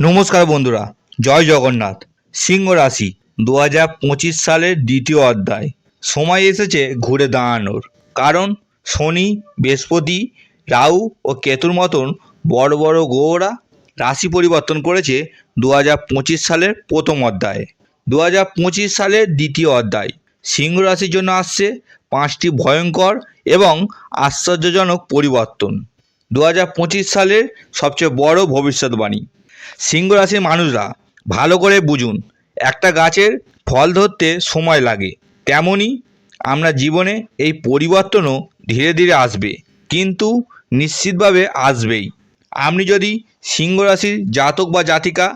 নমস্কার বন্ধুরা, জয় জগন্নাথ। সিংহ রাশি দু হাজার পঁচিশ সালের দ্বিতীয় অধ্যায়। সময় এসেছে ঘুরে দাঁড়ানোর। কারণ শনি, বৃহস্পতি, রাহু ও কেতুর মতন বড় বড় গ্রহরা রাশি পরিবর্তন করেছে দু হাজার পঁচিশ সালের প্রথম অধ্যায়ে। দু হাজার পঁচিশ সালের দ্বিতীয় অধ্যায়। সিংহ রাশির জন্য আসছে পাঁচটি ভয়ঙ্কর এবং আশ্চর্যজনক পরিবর্তন। দু হাজার পঁচিশ সালের সবচেয়ে বড় ভবিষ্যৎবাণী। সিংহ রাশির মানুষরা ভালো করে বুঝুন, একটা গাছের ফল ধরতে সময় লাগে। তেমনই আমরা জীবনে এই পরিবর্তনও ধীরে ধীরে আসবে, কিন্তু নিশ্চিতভাবে আসবেই। আপনি যদি সিংহ রাশির জাতক বা জাতিকা,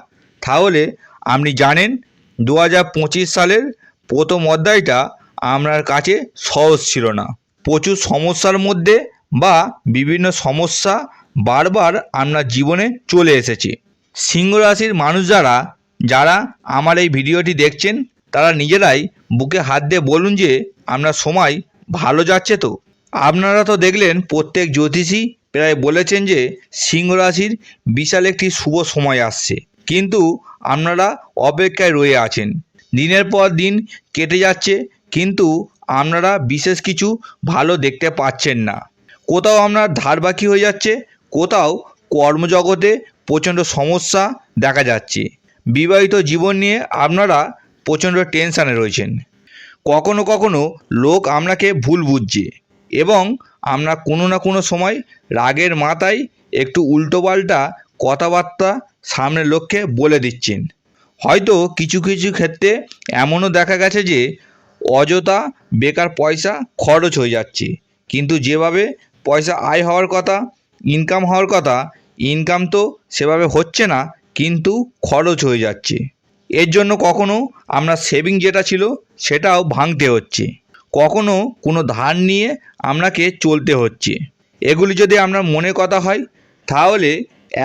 তাহলে আপনি জানেন দু হাজার পঁচিশ সালের প্রথম অধ্যায়টা আপনার কাছে সহজ ছিল না। প্রচুর সমস্যার মধ্যে বা বিভিন্ন সমস্যা বারবার আপনার জীবনে চলে এসেছে। সিংহ রাশির মানুষ যারা যারা আমার এই ভিডিওটি দেখছেন, তারা নিজেরাই বুকে হাত দিয়ে বলুন যে আপনার সময় ভালো যাচ্ছে তো। আপনারা তো দেখলেন প্রত্যেক জ্যোতিষী প্রায় বলেছেন যে সিংহ রাশির বিশাল একটি শুভ সময় আসছে। কিন্তু আপনারা অপেক্ষায় রয়ে আছেন। দিনের পর দিন কেটে যাচ্ছে, কিন্তু আপনারা বিশেষ কিছু ভালো দেখতে পাচ্ছেন না। কোথাও আপনার ধার বাকি হয়ে যাচ্ছে, কোথাও কর্মজগতে প্রচণ্ড সমস্যা দেখা যাচ্ছে। বিবাহিত জীবন নিয়ে আপনারা প্রচণ্ড টেনশানে রয়েছেন। কখনো কখনো লোক আপনাকে ভুল বুঝছে এবং আপনার কোনো না কোনো সময় রাগের মাথায় একটু উল্টোপাল্টা কথাবার্তা সামনের লোককে বলে দিচ্ছেন। হয়তো কিছু কিছু ক্ষেত্রে এমনও দেখা গেছে যে অযথা বেকার পয়সা খরচ হয়ে যাচ্ছে। কিন্তু যেভাবে পয়সা আয় হওয়ার কথা ইনকাম হওয়ার কথা ইনকাম তো সেভাবে হচ্ছে না, কিন্তু খরচ হয়ে যাচ্ছে। এর জন্য কখনো আপনার সেভিং যেটা ছিল সেটাও ভাঙতে হচ্ছে। কখনো কোনো ধার নিয়ে আপনাকে চলতে হচ্ছে। এগুলি যদি আপনার মনে কথা হয়, তাহলে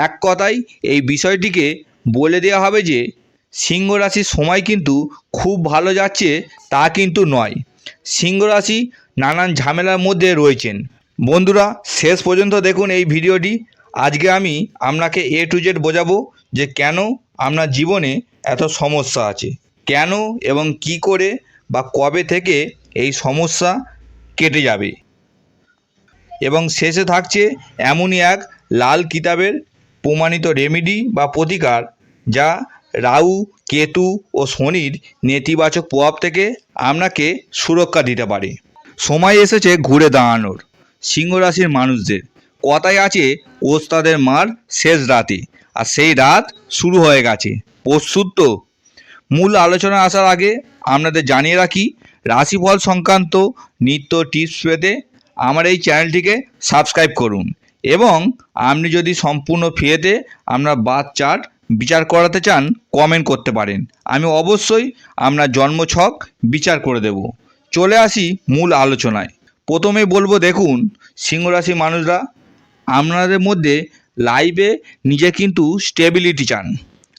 এক কথায় এই বিষয়টিকে বলে দেওয়া হবে যে, সিংহ রাশির সময় কিন্তু খুব ভালো যাচ্ছে তা কিন্তু নয়। সিংহ রাশি নানান ঝামেলার মধ্যে রয়েছেন। বন্ধুরা, শেষ পর্যন্ত দেখুন এই ভিডিওটি। আজকে আমি আপনাকে এ টু জেড বোঝাবো যে কেন আপনার জীবনে এত সমস্যা আছে। কেন এবং কি করে বা কবে থেকে এই সমস্যা কেটে যাবে। এবং শেষে থাকছে এমনই এক লাল কিতাবের প্রমাণিত রেমেডি বা প্রতিকার যা রাহু, কেতু ও শনির নেতিবাচক প্রভাব থেকে আপনাকে সুরক্ষা দিতে পারে। সময় এসেছে ঘুরে দাঁড়ানোর। সিংহ রাশির মানুষদের। কথায় আছে, ওস্তাদের মার শেষ রাতে। আর সেই রাত শুরু হয়ে গেছে। প্রস্তুত মূল আলোচনা আসার আগে আপনাদের জানিয়ে রাখি, রাশিফল সংক্রান্ত নিত্য টিপস পেতে আমার এই চ্যানেলটিকে সাবস্ক্রাইব করুন। এবং আপনি যদি সম্পূর্ণ ফ্রিতে আপনার বাদ চার্ট বিচার করাতে চান কমেন্ট করতে পারেন। আমি অবশ্যই আপনার জন্মছক বিচার করে দেব। চলে আসি মূল আলোচনায়। প্রথমে বলব, দেখুন, সিংহরাশি মানুষরা আপনাদের মধ্যে লাইফে নিজে কিন্তু স্টেবিলিটি চান।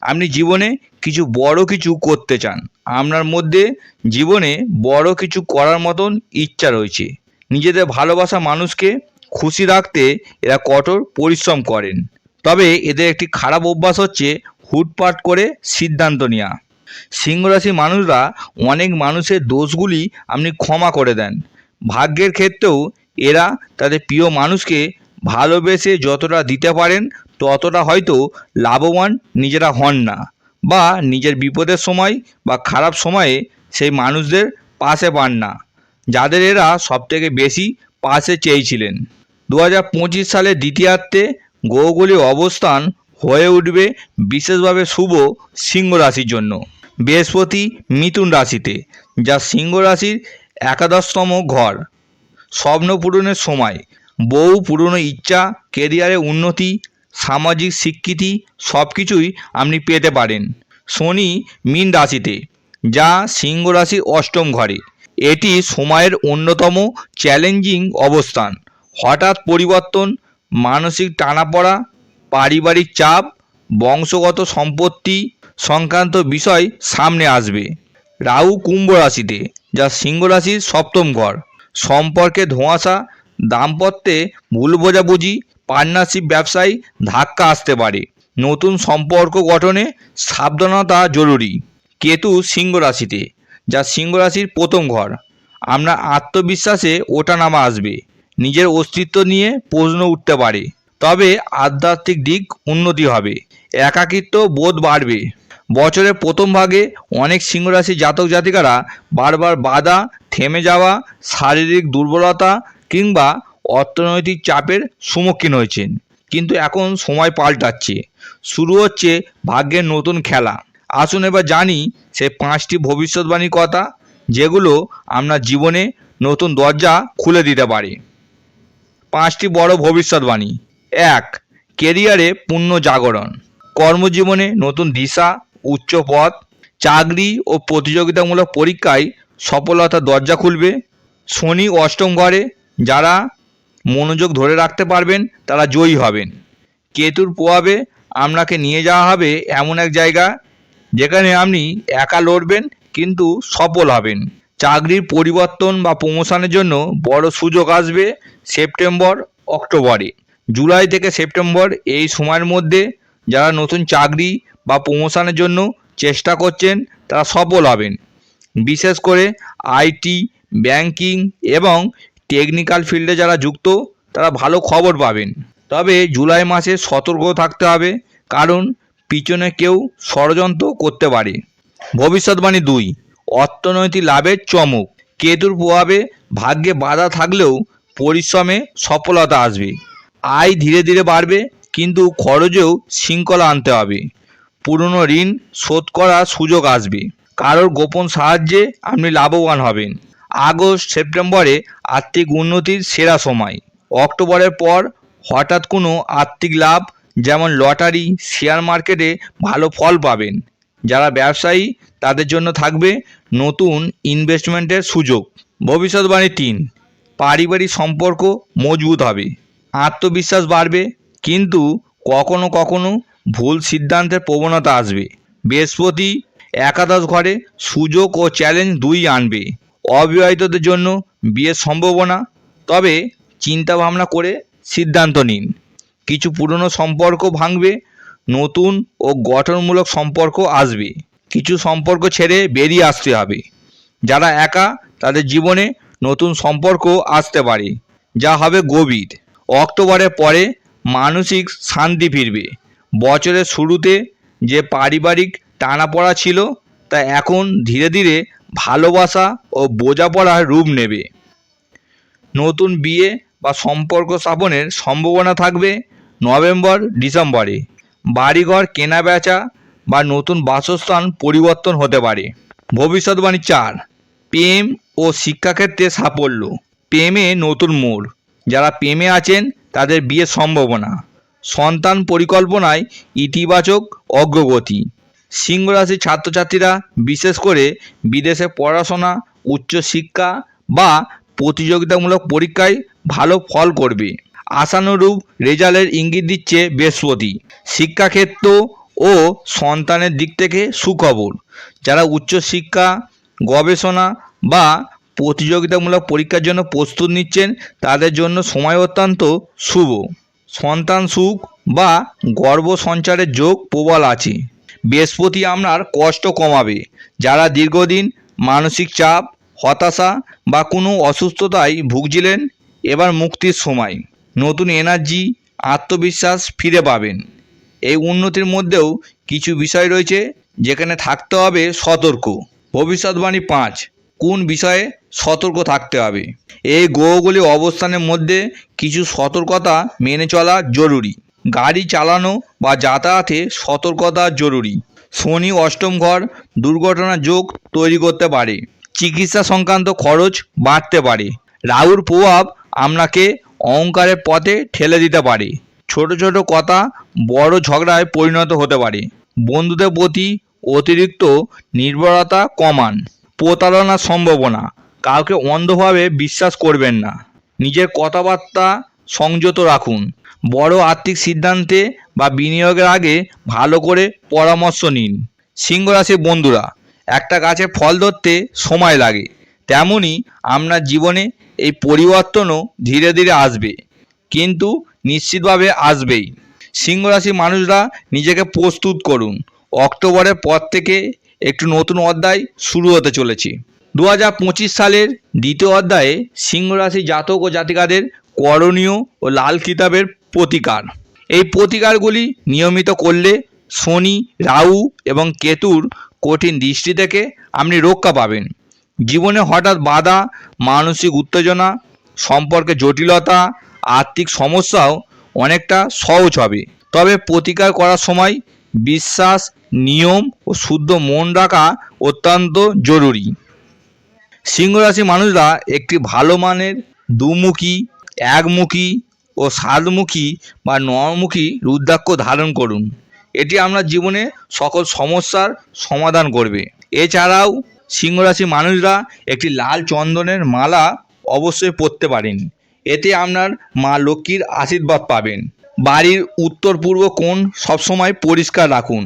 আপনি জীবনে কিছু বড় কিছু করতে চান। আপনার মধ্যে জীবনে বড় কিছু করার মতন ইচ্ছা রয়েছে। নিজেদের ভালোবাসা মানুষকে খুশি রাখতে এরা কঠোর পরিশ্রম করেন। তবে এদের একটি খারাপ অভ্যাস হচ্ছে হুটপাট করে সিদ্ধান্ত নেওয়া সিংহরাশি মানুষরা অনেক মানুষের দোষগুলি আপনি ক্ষমা করে দেন। ভাগ্যের ক্ষেত্রেও এরা তাদের প্রিয় মানুষকে ভালোবেসে যতটা দিতে পারেন, ততটা হয়তো লাভবান নিজেরা হন না। বা নিজের বিপদের সময় বা খারাপ সময়ে সেই মানুষদের পাশে পান না, যাদের এরা সবথেকে বেশি পাশে চেয়েছিলেন। দু হাজার পঁচিশ সালের দ্বিতীয়ার্ধে গ্রহগুলির অবস্থান হয়ে উঠবে বিশেষভাবে শুভ সিংহ রাশির জন্য। বৃহস্পতি মিথুন রাশিতে, যা সিংহ রাশির একাদশতম ঘর। স্বপ্ন পূরণের সময় বহু পুরনো ইচ্ছা কেরিয়ারে উন্নতি, সামাজিক স্বীকৃতি সব কিছুই আপনি পেতে পারেন। শনি মীন রাশিতে, যা সিংহ রাশির অষ্টম ঘরে। এটি সময়ের অন্যতম চ্যালেঞ্জিং অবস্থান। হঠাৎ পরিবর্তন, মানসিক টানাপড়া, পারিবারিক চাপ, বংশগত সম্পত্তি সংক্রান্ত বিষয় সামনে আসবে। রাহু কুম্ভ রাশিতে, যা সিংহ রাশির সপ্তম ঘর। সম্পর্কে ধোঁয়াশা দাম্পত্যে ভুল বোঝাবুঝি পার্টনারশিপ ব্যবসায় ধাক্কা আসতে পারে। নতুন সম্পর্ক গঠনে সাবধানতা জরুরি। কেতু সিংহ রাশিতে, যা সিংহ রাশির প্রথম ঘর। আপনার আত্মবিশ্বাসে ওঠানামা আসবে। নিজের অস্তিত্ব নিয়ে প্রশ্ন উঠতে পারে। তবে আধ্যাত্মিক দিক উন্নতি হবে। একাকিত্ব বোধ বাড়বে। বছরের প্রথম ভাগে অনেক সিংহরাশি জাতক জাতিকারা বারবার বাধা, থেমে যাওয়া, শারীরিক দুর্বলতা কিংবা অর্থনৈতিক চাপের সম্মুখীন হয়েছেন। কিন্তু এখন সময় পাল্টাচ্ছে। শুরু হচ্ছে ভাগ্যের নতুন খেলা। আসুন এবার জানি সে পাঁচটি ভবিষ্যৎবাণীর কথা, যেগুলো আপনার জীবনে নতুন দরজা খুলে দিতে পারে। পাঁচটি বড় ভবিষ্যৎবাণী। এক, কেরিয়ারে পূর্ণ জাগরণ। কর্মজীবনে নতুন দিশা, উচ্চ পথ, চাকরি ও প্রতিযোগিতামূলক পরীক্ষায় সফলতার দরজা খুলবে। শনি অষ্টম ঘরে যারা মনোযোগ ধরে রাখতে পারবেন, তারা জয়ী হবেন। কেতুর প্রভাবে আপনাকে নিয়ে যাওয়া হবে এমন এক জায়গা, যেখানে আপনি একা লড়বেন, কিন্তু সফল হবেন। চাকরির পরিবর্তন বা প্রমোশনের জন্য বড় সুযোগ আসবে সেপ্টেম্বর, অক্টোবরে। জুলাই থেকে সেপ্টেম্বর এই সময়ের মধ্যে যারা নতুন চাকরি বা প্রমোশনের জন্য চেষ্টা করছেন, তারা সফল হবেন। বিশেষ করে আইটি, ব্যাংকিং এবং টেকনিক্যাল ফিল্ডে যারা যুক্ত, তারা ভালো খবর পাবেন। তবে জুলাই মাসে সতর্ক থাকতে হবে, কারণ পিছনে কেউ ষড়যন্ত্র করতে পারে। ভবিষ্যৎবাণী দুই, অর্থনৈতিক লাভের চমক। কেতুর প্রভাবে ভাগ্যে বাধা থাকলেও পরিশ্রমে সফলতা আসবে। আয় ধীরে ধীরে বাড়বে, কিন্তু খরচেও শৃঙ্খলা আনতে হবে। পুরনো ঋণ শোধ করার সুযোগ আসবে। কারোর গোপন সাহায্যে আপনি লাভবান হবেন। আগস্ট সেপ্টেম্বরে আর্থিক উন্নতির সেরা সময়। অক্টোবরের পর হঠাৎ কোনো আর্থিক লাভ, যেমন লটারি, শেয়ার মার্কেটে ভালো ফল পাবেন। যারা ব্যবসায়ী, তাদের জন্য থাকবে নতুন ইনভেস্টমেন্টের সুযোগ। ভবিষ্যৎবাণী তিন, পারিবারিক সম্পর্ক মজবুত হবে। আত্মবিশ্বাস বাড়বে, কিন্তু কখনো কখনো ভুল সিদ্ধান্তের প্রবণতা আসবে। বৃহস্পতি একাদশ ঘরে সুযোগ ও চ্যালেঞ্জ দুই আনবে। অবিবাহিতদের জন্য বিয়ের সম্ভাবনা, তবে চিন্তা ভাবনা করে সিদ্ধান্ত নিন। কিছু পুরনো সম্পর্ক ভাঙবে, নতুন ও গঠনমূলক সম্পর্ক আসবে। কিছু সম্পর্ক ছেড়ে বেরিয়ে আসতে হবে। যারা একা, তাদের জীবনে নতুন সম্পর্ক আসতে পারে, যা হবে গভীর। অক্টোবরের পরে মানসিক শান্তি ফিরবে। বছরের শুরুতে যে পারিবারিক টানাপড়া ছিল, তা এখন ধীরে ধীরে ভালোবাসা ও বোঝাপড়ার রূপ নেবে। নতুন বিয়ে বা সম্পর্ক স্থাপনের সম্ভাবনা থাকবে নভেম্বর, ডিসেম্বরে। বাড়িঘর কেনা বেচা বা নতুন বাসস্থান পরিবর্তন হতে পারে। ভবিষ্যৎবাণী চার, প্রেম ও শিক্ষাক্ষেত্রে সাফল্য। প্রেমে নতুন মোড়। যারা প্রেমে আছেন, তাদের বিয়ের সম্ভাবনা। সন্তান পরিকল্পনায় ইতিবাচক অগ্রগতি। সিংহ রাশির ছাত্রছাত্রীরা, বিশেষ করে বিদেশে পড়াশোনা, উচ্চশিক্ষা বা প্রতিযোগিতামূলক পরীক্ষায় ভালো ফল করবে। আশানুরূপ রেজাল্টের ইঙ্গিত দিচ্ছে বৃহস্পতি। শিক্ষাক্ষেত্র ও সন্তানের দিক থেকে সুখবর। যারা উচ্চশিক্ষা, গবেষণা বা প্রতিযোগিতামূলক পরীক্ষার জন্য প্রস্তুত নিচ্ছেন, তাদের জন্য সময় অত্যন্ত শুভ। সন্তান সুখ বা গর্ব সঞ্চারের যোগ প্রবল আছে। বৃহস্পতি আপনার কষ্ট কমাবে। যারা দীর্ঘদিন মানসিক চাপ, হতাশা বা কোনো অসুস্থতায় ভুগছিলেন, এবার মুক্তির সময়। নতুন এনার্জি, আত্মবিশ্বাস ফিরে পাবেন। এই উন্নতির মধ্যেও কিছু বিষয় রয়েছে যেখানে থাকতে হবে সতর্ক। ভবিষ্যৎবাণী পাঁচ, কোন বিষয়ে সতর্ক থাকতে হবে? এই গ্রহগুলি অবস্থানের মধ্যে কিছু সতর্কতা মেনে চলা জরুরি। গাড়ি চালানো বা যাতায়াতে সতর্কতা জরুরি। শনি অষ্টম ঘর দুর্ঘটনার যোগ তৈরি করতে পারে। চিকিৎসা সংক্রান্ত খরচ বাড়তে পারে। রাহুর প্রভাব আপনাকে অহংকারের পথে ঠেলে দিতে পারে। ছোট ছোট কথা বড় ঝগড়ায় পরিণত হতে পারে। বন্ধুদের প্রতি অতিরিক্ত নির্ভরতা কমান। প্রতারণার সম্ভাবনা। কাউকে অন্ধভাবে বিশ্বাস করবেন না। নিজের কথাবার্তা সংযত রাখুন। বড় আর্থিক সিদ্ধান্তে বা বিনিয়োগের আগে ভালো করে পরামর্শ নিন। সিংহ বন্ধুরা, একটা গাছে ফল ধরতে সময় লাগে। তেমনই আপনার জীবনে এই পরিবর্তনও ধীরে ধীরে আসবে। কিন্তু নিশ্চিতভাবে আসবেই। সিংহ রাশির মানুষরা নিজেকে প্রস্তুত করুন। অক্টোবরের পর থেকে একটু নতুন অধ্যায় শুরু হতে চলেছে। দু হাজার পঁচিশ সালের দ্বিতীয় অধ্যায়ে সিংহ রাশি জাতক ও জাতিকাদের করণীয় ও লাল কিতাবের প্রতিকার। এই প্রতিকারগুলি নিয়মিত করলে শনি, রাহু এবং কেতুর কঠিন দৃষ্টি থেকে আপনি রক্ষা পাবেন। জীবনে হঠাৎ বাধা, মানসিক উত্তেজনা, সম্পর্কে জটিলতা, আর্থিক সমস্যাও অনেকটা সহজ হবে। তবে প্রতিকার করার সময় বিশ্বাস, নিয়ম ও শুদ্ধ মন রাখা অত্যন্ত জরুরি। সিংহ রাশি মানুষরা একটি ভালো মানের দুমুখী, একমুখী ও সাতমুখী বা নমুখী রুদ্রাক্ষ ধারণ করুন। এটি আপনার জীবনে সকল সমস্যার সমাধান করবে। এছাড়াও সিংহ রাশি মানুষরা একটি লাল চন্দনের মালা অবশ্যই পরতে পারেন। এতে আপনার মা লক্ষ্মীর আশীর্বাদ পাবেন। বাড়ির উত্তর পূর্ব কোণ সবসময় পরিষ্কার রাখুন।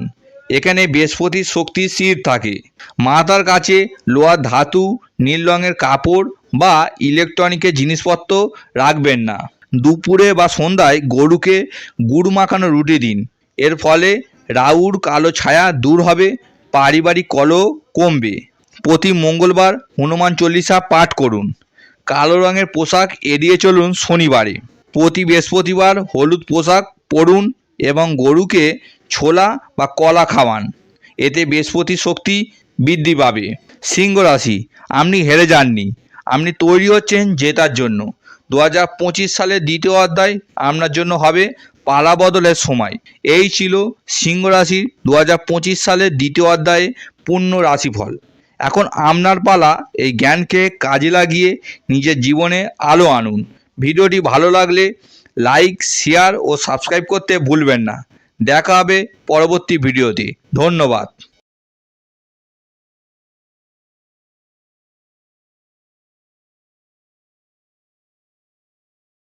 এখানে বৃহস্পতির শক্তি স্থির থাকে। মাথার কাছে লোহার ধাতু, নীল রঙের কাপড় বা ইলেকট্রনিকের জিনিসপত্র রাখবেন না। দুপুরে বা সন্ধ্যায় গরুকে গুড় মাখানো রুটি দিন। এর ফলে রাউর কালো ছায়া দূর হবে, পারিবারিক কলহ কমবে। প্রতি মঙ্গলবার হনুমান চল্লিশা পাঠ করুন। কালো রঙের পোশাক এড়িয়ে চলুন শনিবারে। প্রতি বৃহস্পতিবার হলুদ পোশাক পরুন এবং গরুকে ছোলা বা কলা খাওয়ান। এতে বৃহস্পতি শক্তি বৃদ্ধি পাবে। সিংহ রাশি, আপনি হেরে যাননি। আপনি তৈরি হচ্ছেন জেতার জন্য। দু হাজার পঁচিশ সালের দ্বিতীয় অধ্যায় আপনার জন্য হবে পালা বদলের সময়। এই ছিল সিংহ রাশির দু হাজার পঁচিশ সালের দ্বিতীয় অধ্যায়ে পূর্ণ রাশিফল। এখন আপনার পালা এই জ্ঞানকে কাজে লাগিয়ে নিজের জীবনে আলো আনুন। ভিডিওটি ভালো লাগলে লাইক, শেয়ার ও সাবস্ক্রাইব করতে ভুলবেন না। দেখা হবে পরবর্তী ভিডিওতে। ধন্যবাদ।